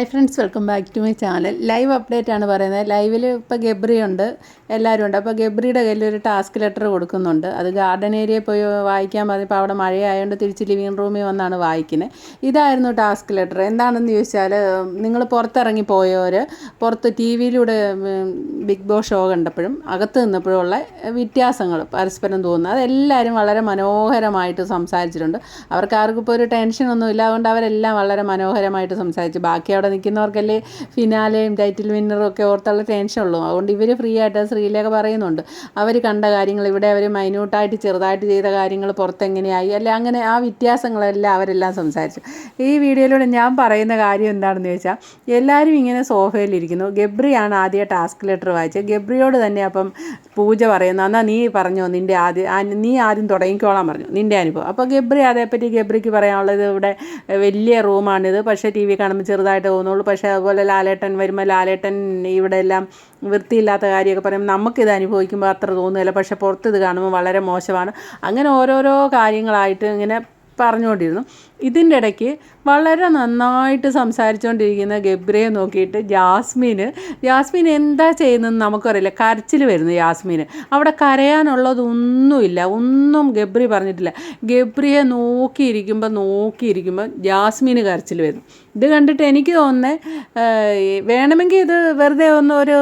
Hi friends welcome back to my channel live update ആണ് പറയുന്നത്. ലൈവിൽ ഇപ്പോൾ ഗബ്രി ഉണ്ട്. എല്ലാവരും ഉണ്ട്. അപ്പോൾ ഗബ്രിയുടെ കയ്യിൽ ഒരു ടാസ്ക് ലെറ്റർ കൊടുക്കുന്നുണ്ട്. അത് ഗാർഡൻ ഏരിയയിൽ പോയി വായിക്കാൻ പറഞ്ഞപ്പോൾ അവിടെ മഴയായതുകൊണ്ട് തിരിച്ച് ലിവിങ് റൂമിൽ വന്നാണ് വായിക്കുന്നത് ഇതായിരുന്നു ടാസ്ക് ലെറ്റർ എന്താണെന്ന് ചോദിച്ചാൽ നിങ്ങൾ പുറത്തിറങ്ങി പോയവർ പുറത്ത് ടി വിയിലൂടെ ബിഗ് ബോസ് ഷോ കണ്ടപ്പോഴും അകത്ത് നിന്നപ്പോഴുള്ള വ്യത്യാസങ്ങൾ പരസ്പരം തോന്നുന്നു. അതെല്ലാവരും വളരെ മനോഹരമായിട്ട് സംസാരിച്ചിട്ടുണ്ട്. അവർക്ക് ആർക്കും ഇപ്പോൾ ഒരു ടെൻഷനൊന്നുമില്ല അതുകൊണ്ട് അവരെല്ലാം വളരെ മനോഹരമായിട്ട് സംസാരിച്ചു. ബാക്കി അവിടെ നിൽക്കുന്നവർക്കല്ലേ ഫിനാലെയും ടൈറ്റിൽ വിന്നറും ഒക്കെ ഓർത്തുള്ള ടെൻഷൻ ഉള്ളൂ. അതുകൊണ്ട് ഇവർ ഫ്രീ ആയിട്ട് ശ്രീലേഖ പറയുന്നുണ്ട്. അവർ കണ്ട കാര്യങ്ങൾ ഇവിടെ അവർ മൈന്യൂട്ടായിട്ട് ചെറുതായിട്ട് ചെയ്ത കാര്യങ്ങൾ പുറത്തെങ്ങനെയായി അല്ലെ അങ്ങനെ ആ വ്യത്യാസങ്ങളെല്ലാം അവരെല്ലാം സംസാരിച്ചു. ഈ വീഡിയോയിലൂടെ ഞാൻ പറയുന്ന കാര്യം എന്താണെന്ന് ചോദിച്ചാൽ എല്ലാവരും ഇങ്ങനെ സോഫയിലിരിക്കുന്നു ഗബ്രിയാണ് ആദ്യം ടാസ്ക് ലെറ്റർ വായിച്ചത്. ഗബ്രിയോട് തന്നെ അപ്പം പൂജ പറയുന്നു എന്നാൽ നീ പറഞ്ഞോ നിന്റെ ആദ്യം നീ ആദ്യം തുടങ്ങിക്കോളാൻ പറഞ്ഞു. നിന്റെ അനുഭവം. അപ്പോൾ ഗബ്രി അതേപ്പറ്റി ഗബ്രിക്ക് പറയാനുള്ളത് ഇവിടെ വലിയ റൂമാണിത് പക്ഷേ ടി വി കാണുമ്പോൾ ചെറുതായിട്ട് തോന്നുള്ളൂ. പക്ഷേ അതുപോലെ ലാലേട്ടൻ വരുമ്പോൾ ലാലേട്ടൻ ഇവിടെ എല്ലാം വൃത്തിയില്ലാത്ത കാര്യമൊക്കെ പറയുമ്പോൾ നമുക്കിത് അനുഭവിക്കുമ്പോൾ അത്ര തോന്നുന്നില്ല പക്ഷേ പുറത്ത് ഇത് കാണുമ്പോൾ വളരെ മോശമാണ്. അങ്ങനെ ഓരോരോ കാര്യങ്ങളായിട്ട് ഇങ്ങനെ പറഞ്ഞുകൊണ്ടിരുന്നു. ഇതിന്റെ ഇടയ്ക്ക് വളരെ നന്നായിട്ട് സംസാരിച്ചുകൊണ്ടിരിക്കുന്ന ഗബ്രിയെ നോക്കിയിട്ട് ജാസ്മിന് ജാസ്മിൻ എന്താ ചെയ്യുന്നതെന്ന് നമുക്കറിയില്ല. കരച്ചിൽ വരുന്നു ജാസ്മിന്. അവിടെ കരയാനുള്ളതൊന്നുമില്ല. ഒന്നും ഗബ്രി പറഞ്ഞിട്ടില്ല. ഗബ്രിയെ നോക്കിയിരിക്കുമ്പോൾ നോക്കിയിരിക്കുമ്പോൾ ജാസ്മിന് കരച്ചിൽ വരുന്നു. ഇത് കണ്ടിട്ട് എനിക്ക് തോന്നുന്നത് വേണമെങ്കിൽ ഇത് വെറുതെ ഒന്ന് ഒരു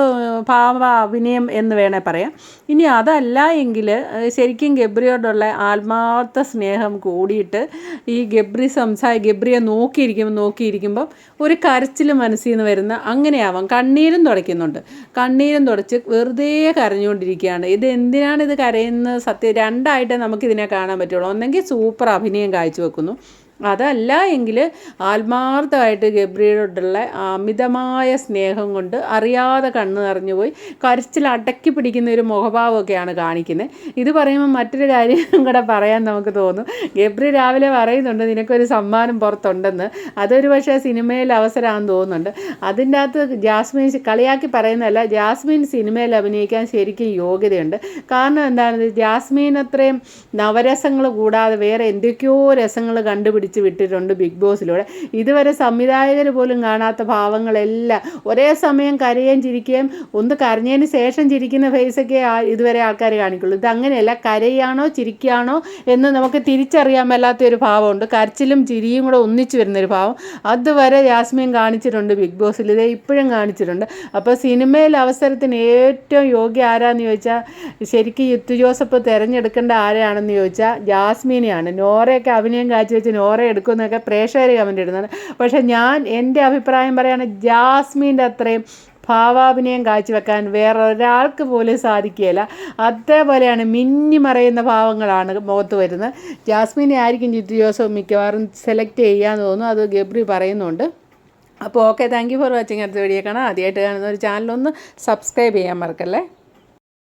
ഭാവ അഭിനയം എന്ന് വേണേൽ പറയാം. ഇനി അതല്ല എങ്കിൽ ശരിക്കും ഗബ്രിയോടുള്ള ആത്മാർത്ഥ സ്നേഹം കൂടിയിട്ട് ഈ ഗബ്രി സംസാ ഗബ്രിയെ നോക്കിയിരിക്കുമ്പോൾ നോക്കിയിരിക്കുമ്പോൾ ഒരു കരച്ചിൽ മനസ്സിൽ നിന്ന് വരുന്ന അങ്ങനെയാവാം. കണ്ണീരും തുടയ്ക്കുന്നുണ്ട്. കണ്ണീരും തുടച്ച് വെറുതെ കരഞ്ഞുകൊണ്ടിരിക്കുകയാണ്. ഇത് എന്തിനാണ് ഇത് കരയുന്നത്? സത്യം രണ്ടായിട്ടേ നമുക്കിതിനെ കാണാൻ പറ്റുള്ളൂ. ഒന്നെങ്കിൽ സൂപ്പർ അഭിനയം കാഴ്ചവെക്കുന്നു. അതല്ല എങ്കിൽ ആത്മാർത്ഥമായിട്ട് ഗബ്രിയോടുള്ള അമിതമായ സ്നേഹം കൊണ്ട് അറിയാതെ കണ്ണ് നിറഞ്ഞു പോയി കരച്ചിൽ അടക്കി പിടിക്കുന്ന ഒരു മുഖഭാവമൊക്കെയാണ് കാണിക്കുന്നത്. ഇത് പറയുമ്പോൾ മറ്റൊരു കാര്യം കൂടെ പറയാൻ നമുക്ക് തോന്നും. ഗബ്രി രാവിലെ പറയുന്നുണ്ട് നിനക്കൊരു സമ്മാനം പുറത്തുണ്ടെന്ന്. അതൊരു പക്ഷേ സിനിമയിൽ അവസരമാണെന്ന് തോന്നുന്നുണ്ട്. അതിന്റെ അകത്ത് ജാസ്മിൻ കളിയാക്കി പറയുന്നതല്ല ജാസ്മിൻ സിനിമയിൽ അഭിനയിക്കാൻ ശരിക്കും യോഗ്യതയുണ്ട്. കാരണം എന്താണ് ജാസ്മിൻ അത്രയും നവരസങ്ങൾ കൂടാതെ വേറെ എന്തൊക്കെയോ രസങ്ങൾ കണ്ടുപിടിച്ച് പിടിച്ച് വിട്ടിട്ടുണ്ട് ബിഗ് ബോസിലൂടെ. ഇതുവരെ സംവിധായകർ പോലും കാണാത്ത ഭാവങ്ങളെല്ലാം ഒരേ സമയം കരയുകയും ചിരിക്കുകയും ഒന്ന് കരഞ്ഞതിന് ശേഷം ചിരിക്കുന്ന ഫേസൊക്കെ ഇതുവരെ ആൾക്കാർ കാണിക്കുള്ളൂ. ഇത് അങ്ങനെയല്ല കരയാണോ ചിരിക്കുകയാണോ എന്ന് നമുക്ക് തിരിച്ചറിയാൻ മേലാത്ത ഒരു ഭാവമുണ്ട്. കരച്ചിലും ചിരിയും കൂടെ ഒന്നിച്ചു വരുന്നൊരു ഭാവം. അതുവരെ യാസ്മിൻ കാണിച്ചിട്ടുണ്ട് ബിഗ് ബോസിൽ. ഇതേ ഇപ്പോഴും കാണിച്ചിട്ടുണ്ട്. അപ്പോൾ സിനിമയിൽ അവസരത്തിന് ഏറ്റവും യോഗ്യ ആരാന്ന് ചോദിച്ചാൽ ശരിക്കും യുത്ത് ജോസഫ് തിരഞ്ഞെടുക്കേണ്ട ആരെയാണെന്ന് ചോദിച്ചാൽ ജാസ്മിനെയാണ്. നോറയൊക്കെ അഭിനയം കാഴ്ചവെച്ച് നോറ കുറേ എടുക്കുമെന്നൊക്കെ പ്രേക്ഷകർ കമന്റ് ഇടുന്നുണ്ട്. പക്ഷേ ഞാൻ എന്റെ അഭിപ്രായം പറയുകയാണ് ജാസ്മിന്റെ അത്രയും ഭാവാഭിനയം കാഴ്ചവെക്കാൻ വേറെ ഒരാൾക്ക് പോലും സാധിക്കുകയില്ല. അതേപോലെയാണ് മിന്നി മറയുന്ന ഭാവങ്ങളാണ് മുഖത്ത് വരുന്നത്. ജാസ്മിനെ ആയിരിക്കും ജിത്തു ജോസഫ് മിക്കവാറും സെലക്ട് ചെയ്യാമെന്ന് തോന്നുന്നു. അത് ഗബ്രി പറയുന്നുണ്ട്. അപ്പോൾ okay thank you for watching അടുത്ത വീഡിയോ കാണാം. ആദ്യമായിട്ട് കാണുന്ന ഒരു ചാനലൊന്ന് സബ്സ്ക്രൈബ് ചെയ്യാൻ മറക്കല്ലേ?